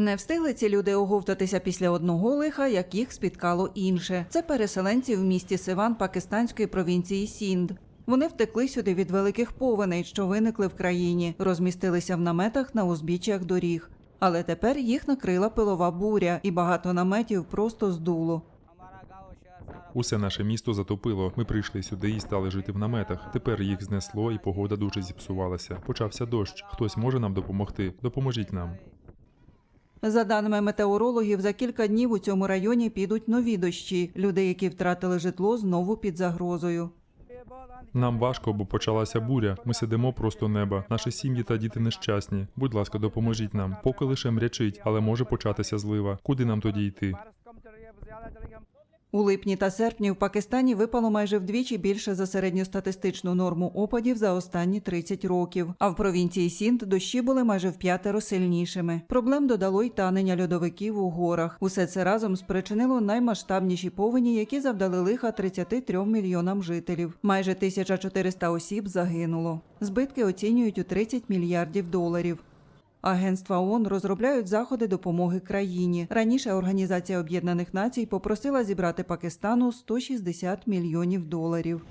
Не встигли ці люди оговтатися після одного лиха, як їх спіткало інше. Це переселенці в місті Сиван пакистанської провінції Сінд. Вони втекли сюди від великих повеней, що виникли в країні, розмістилися в наметах на узбіччях доріг. Але тепер їх накрила пилова буря, і багато наметів просто здуло. Усе наше місто затопило. Ми прийшли сюди і стали жити в наметах. Тепер їх знесло, і погода дуже зіпсувалася. Почався дощ. Хтось може нам допомогти. Допоможіть нам. За даними метеорологів, за кілька днів у цьому районі підуть нові дощі. Люди, які втратили житло, знову під загрозою. Нам важко, бо почалася буря. Ми сидимо просто неба. Наші сім'ї та діти нещасні. Будь ласка, допоможіть нам. Поки лише мрячить, але може початися злива. Куди нам тоді йти? У липні та серпні в Пакистані випало майже вдвічі більше за середньостатистичну норму опадів за останні 30 років. А в провінції Сінд дощі були майже в п'ятеро сильнішими. Проблем додало й танення льодовиків у горах. Усе це разом спричинило наймасштабніші повені, які завдали лиха 33 мільйонам жителів. Майже 1400 осіб загинуло. Збитки оцінюють у 30 мільярдів доларів. Агентства ООН розробляють заходи допомоги країні. Раніше Організація Об'єднаних Націй попросила зібрати Пакистану 160 мільйонів доларів.